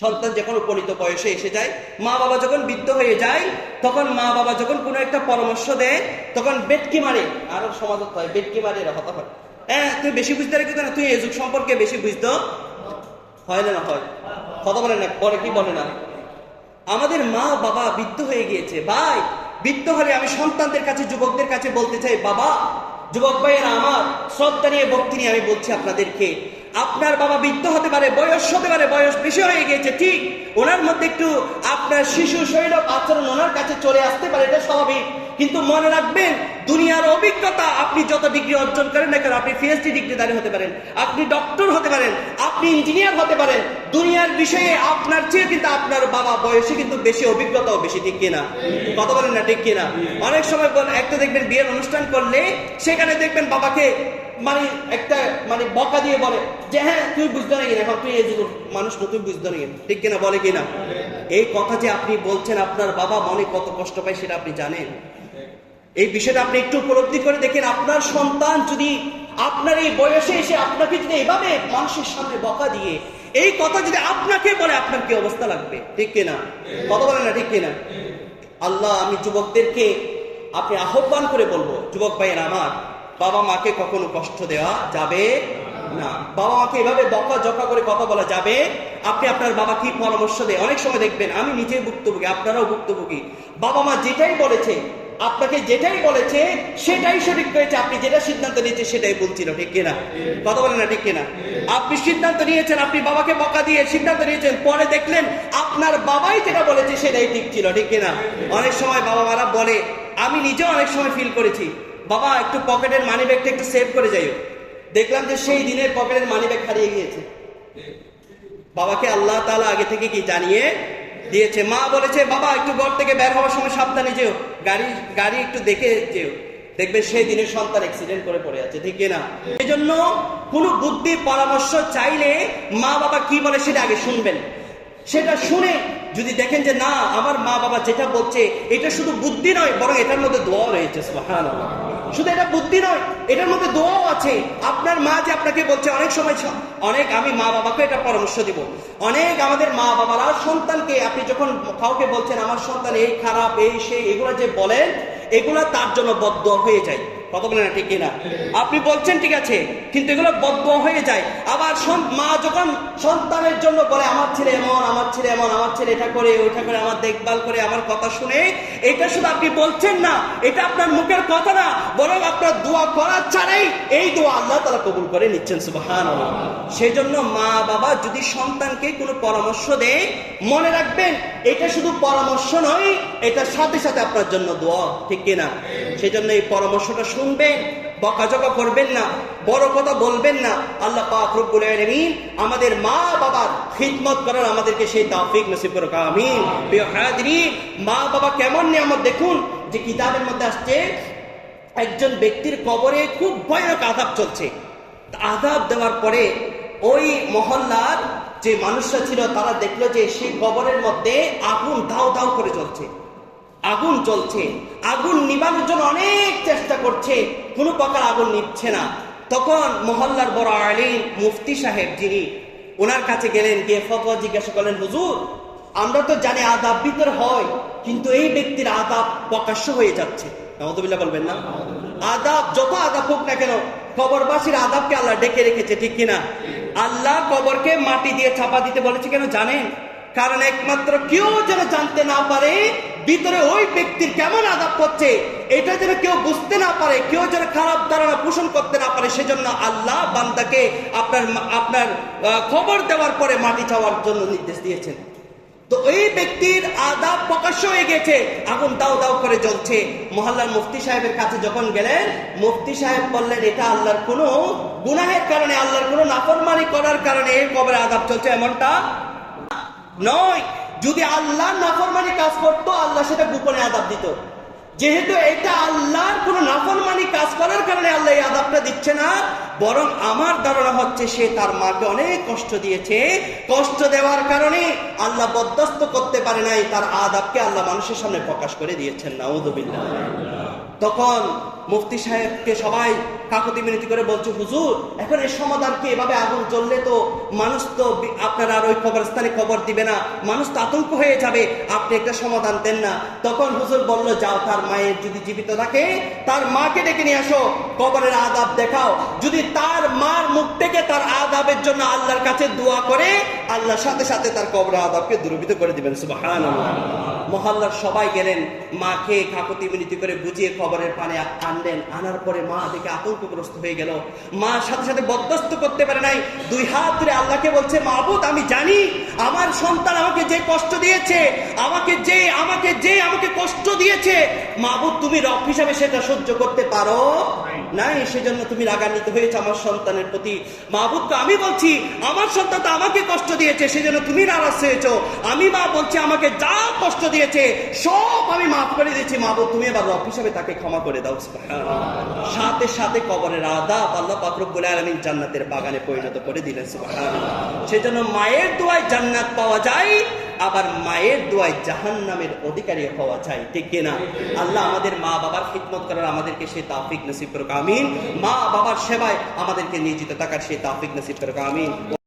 সন্তান যখন উপনীত বয়সে এসে যায়, মা বাবা যখন বৃদ্ধ হয়ে যায়, তখন মা বাবা যখন কোনো একটা পরামর্শ দেয়, তখন বেটকি মারে। আরও সমাজত হয়, বেটকি মারে এরা হতা হয়। হ্যাঁ তুই বেশি বুঝতে রেখে না তুই এই যুগ সম্পর্কে বেশি বুঝতো? হয় না, হয়। কথা বলে না, পরে কি বলে না? আমাদের মা বাবা বৃদ্ধ হয়ে গিয়েছে। ভাই, বৃদ্ধ হলে আমি সন্তানদের কাছে, যুবকদের কাছে বলতে চাই, বাবা, যুবক ভাইয়েরা আমার, শ্রদ্ধা নিয়ে ভক্তি নিয়ে আমি বলছি আপনাদেরকে। আপনার বাবা বৃদ্ধ হতে পারে, বয়স হতে পারে, বয়স বেশি হয়ে গিয়েছে, ঠিক। ওনার মধ্যে একটু আপনার শিশু শৈল আচরণ ওনার কাছে চলে আসতে পারে, এটা স্বাভাবিক। কিন্তু মনে রাখবেন, দুনিয়ার অভিজ্ঞতা আপনি যত ডিগ্রি অর্জন করেন না কেন, আপনি পিএইচডি ডিগ্রিধারী হতে পারেন, আপনি ডক্টর হতে পারেন, আপনি ইঞ্জিনিয়ার হতে পারেন। দুনিয়ার বিষয়ে আপনার চেয়ে কিন্তু আপনার বাবা বয়সে কিন্তু বেশি, অভিজ্ঞতাও বেশি, ঠিক কিনা? কথা বলেন না, ঠিক কিনা? অনেক সময় একটা দেখবেন বিয়ের অনুষ্ঠান করলে, সেখানে দেখবেন বাবাকে মানে একটা মানে বকা দিয়ে বলে যে হ্যাঁ তুই বুঝতে নাকি এখন তুই এই যুগের মানুষ না, তুই বুঝতে নাকি ঠিক কিনা বলে কিনা? এই কথা যে আপনি বলছেন, আপনার বাবা মনে কত কষ্ট পায় সেটা আপনি জানেন। এই বিষয়টা আপনি একটু উপলব্ধি করে দেখেন, আপনার সন্তান যদি আপনার এই বয়সে এসে আপনাকে যদি এভাবে মানুষের সামনে বকা দিয়ে, এই কথা যদি আপনাকে বলে, আপনার কি অবস্থা লাগবে? ঠিক কিনা? কথা বলে না, ঠিক কিনা? আল্লাহ, আমি যুবকদেরকে আপনি আহ্বান করে বলব, যুবক ভাইয়ের আমার বাবা মাকে কখনো কষ্ট দেওয়া যাবে না। বাবা মাকে এভাবে বকা জকা করে কথা বলা যাবে? আপনি আপনার বাবা কি পরামর্শ দেয় অনেক সময় দেখবেন, আমি নিজে ভুক্তভোগী, আপনারাও ভুক্তভোগী। বাবা মা যেটাই বলেছে, আপনাকে যেটাই বলেছে, সেটাই সঠিক হয়েছে। আপনি যেটা সিদ্ধান্ত নিয়েছেন, সেটাই বলছিল ঠিক কিনা? কথা বলেন না, ঠিক কিনা? আপনি সিদ্ধান্ত নিয়েছেন, আপনি বাবাকে বকা দিয়ে সিদ্ধান্ত নিয়েছেন, পরে দেখলেন আপনার বাবাই যেটা বলেছে, সেটাই ঠিক ছিল, ঠিক কিনা? অনেক সময় বাবা মারা বলে, আমি নিজেও অনেক সময় ফিল করেছি। বাবা, একটু পকেটের মানি ব্যাগটা একটু সেভ করে যাইও। দেখলাম যে সেই দিনের পকেটের মানি ব্যাগ হারিয়ে গিয়েছে। বাবাকে আল্লাহ তাআলা আগে থেকে কি জানিয়ে দিয়েছে? মা বলেছে, বাবা, একটু ঘর থেকে বের হওয়ার সময় সাবধানে যেও। গাড়ি গাড়ি একটু দেখে যেও। দেখবে সেই দিনের সন্তান অ্যাক্সিডেন্ট করে পড়ে আছে, ঠিক না এই জন্য কোনো বুদ্ধি পরামর্শ চাইলে মা বাবা কি বলে সেটা আগে শুনবেন। সেটা শুনে যদি দেখেন যে না, আমার মা বাবা যেটা বলছে, এটা শুধু বুদ্ধি নয়, বরং এটার মধ্যে দোয়া রয়েছে, সুবহানাল্লাহ। শুধু এটা বুদ্ধি নয়, এটার মধ্যে দোয়াও আছে। আপনার মা যে আপনাকে বলছে, অনেক সময় অনেক আমি মা বাবাকে এটা পরামর্শ দিব। অনেক আমাদের মা বাবারা সন্তানকে, আপনি যখন কাউকে বলছেন, আমার সন্তান এই খারাপ, এই সেই এগুলো যে বলেন, এগুলো তার জন্য বদ্ধ হয়ে যায়। কথা বলে না, ঠিক কিনা? আপনি বলছেন ঠিক আছে, কিন্তু এগুলো বদ্ধ হয়ে যায়। আবার মা যখন সন্তানের জন্য বলে, আমার ছেলে এমন, আমার ছেলে এমন, আমার ছেলে এটা করে, ওইটা করে, আমার দেখভাল করে, আমার কথা শুনে, এটা শুধু আপনি বলছেন না, এটা আপনার মুখের কথা না, বরং আপনার দোয়া করার ছাড়াই এই দোয়া আল্লাহ তারা কবুল করে নিচ্ছেন সুবাহান সেই জন্য মা বাবা যদি সন্তানকে কোনো পরামর্শ দেয়, মনে রাখবেন, এটা শুধু পরামর্শ নয়, এটার সাথে সাথে আপনার জন্য দোয়া, ঠিক কিনা? সেই জন্য এই পরামর্শটা শুনবেন, বকাঝকা করবেন না, বড় কথা বলবেন না। আল্লাহ পাক আমাদের মা বাবার খিদমত করার আমাদেরকে সেই তৌফিক নসিব করুক, আমিন। মা বাবা কেমন নিয়ামত দেখুন যে কিতাবের মধ্যে আসছে, একজন ব্যক্তির কবরে খুব ভয়ানক আঘাত চলছে। আঘাত দেওয়ার পরে ওই মহল্লার যে মানুষরা ছিল তারা দেখল যে সেই কবরের মধ্যে আগুন দাও দাও করে চলছে আগুন জ্বলছে। আগুন নিবানোর জন্য অনেক চেষ্টা করছে। কোনো প্রকার আগুন নিচ্ছে না। তখন মহল্লার বড় আলিম মুফতি সাহেব যিনি, ওনার কাছে গেলেন, গিয়ে ফতোয়া জিজ্ঞাসা করলেন, হুজুর, আমরা তো জানি আদাব ভিতর হয়, কিন্তু এই ব্যক্তির আদাব প্রকাশ্য হয়ে যাচ্ছে। বলবেন না? আদাব যত আদাব হোক না কেন, কবরবাসীর আদাবকে আল্লাহ ডেকে রেখেছে, ঠিক কিনা? আল্লাহ কবরকে মাটি দিয়ে ছাপা দিতে বলেছে কেন জানেন? কারণ একমাত্র কেউ যেন জানতে না পারে ভিতরে ওই ব্যক্তির কেমন আদাব করছে এটা যেন কেউ বুঝতে না পারে, কেউ যেন খারাপ ধারণা পোষণ করতে না পারে, সেজন্য আল্লাহ বান্দাকে আপনার আপনার খবর দেওয়ার পরে মাটি চাওয়ার জন্য নির্দেশ দিয়েছেন। তো এই ব্যক্তির আদাব প্রকাশ্য হয়ে গেছে, আগুন দাও দাও করে জ্বলছে। মহল্লার মুফতি সাহেবের কাছে যখন গেলেন, মুফতি সাহেব বললেন, এটা আল্লাহর কোনো গুনাহের কারণে, আল্লাহর কোনো নাফরমানি করার কারণে এই কবরে আদাব চলছে, এমনটা নয়। যদি আল্লাহ নাফরমানি কাজ করতো, আল্লাহ সেটা গোপনে আদাব দিত। যেহেতু এটা আল্লাহর কোন নাফরমানি কাজ করার কারণে আল্লাহ এই আদাবটা দিচ্ছে না, বরং আমার ধারণা হচ্ছে সে তার মাকে অনেক কষ্ট দিয়েছে। কষ্ট দেওয়ার কারণে আল্লাহ বরদাস্ত করতে পারে নাই, তার আদাবকে আল্লাহ মানুষের সামনে প্রকাশ করে দিয়েছেন নাউদুবিল্লাহ তখন মুফতি সাহেবকে সবাই কাকতি মিনতি করে বলছে, হুজুর, এখন এর সমাধান কি? এভাবে আগুন জ্বললে তো মানুষ তো আপনার আর ওই কবরস্থানে কবর দিবে না। মানুষ তো আতঙ্ক হয়ে যাবে। আপনি একটা সমাধান দেন না। তখন হুজুর বলল, যাও তার মায়ের যদি জীবিত থাকে, তার মাকে ডেকে নিয়ে আসো। কবরের আদাব দেখাও। যদি তার মার মুখ থেকে তার আদাবের জন্য আল্লাহর কাছে দোয়া করে আল্লাহর সাথে সাথে তার কবরের আদাবকে দূরীভূত করে দিবেন। সুবহানাল্লাহ। মহল্লার সবাই গেলেন। মাকে কাকতি মিনতি করে বুঝিয়ে খবরের পানে আনলেন। আনার পরে মা দেখে আতঙ্কগ্রস্ত হয়ে গেল। মা সাথে সাথে বরদাস্ত করতে পারে নাই। দুই হাত ধরে আল্লাহকে বলছে মাহবুদ আমি জানি আমার সন্তান আমাকে যে কষ্ট দিয়েছে, আমাকে যে আমাকে যে আমাকে কষ্ট দিয়েছে মাহবুদ তুমি রব হিসাবে সেটা সহ্য করতে পারো। নাই, সেজন্য তুমি রাগান্বিত হয়েছে আমার সন্তানের প্রতি মা মাহবুদকে আমি বলছি, আমার সন্তান তো আমাকে কষ্ট দিয়েছে, সেজন্য তুমি নারাজ হয়েছো আমি মা বলছি, আমাকে যা কষ্ট দিয়েছে, সব আমি মাফ করে দিয়েছি মাহবুদ তুমি এবার রব হিসাবে তাকে ক্ষমা করে দাও। সাথে সাথে কবরের আদাব আল্লাহ পাকরব্বুল আলমিন জান্নাতের বাগানে পরিণত করে দিলেন। সেজন্য মায়ের দোয়ায় জান্নাত পাওয়া যায় আবার মায়ের দোয়ায় জাহান নামের অধিকারী হওয়া চাই, ঠিক কিনা? আল্লাহ আমাদের মা বাবার খিদমত করার আমাদেরকে সে তাফিক নসিব করুক, আমিন। মা বাবার সেবায় আমাদেরকে নিয়োজিত থাকার সে তাফিক নসিব করুক, আমিন।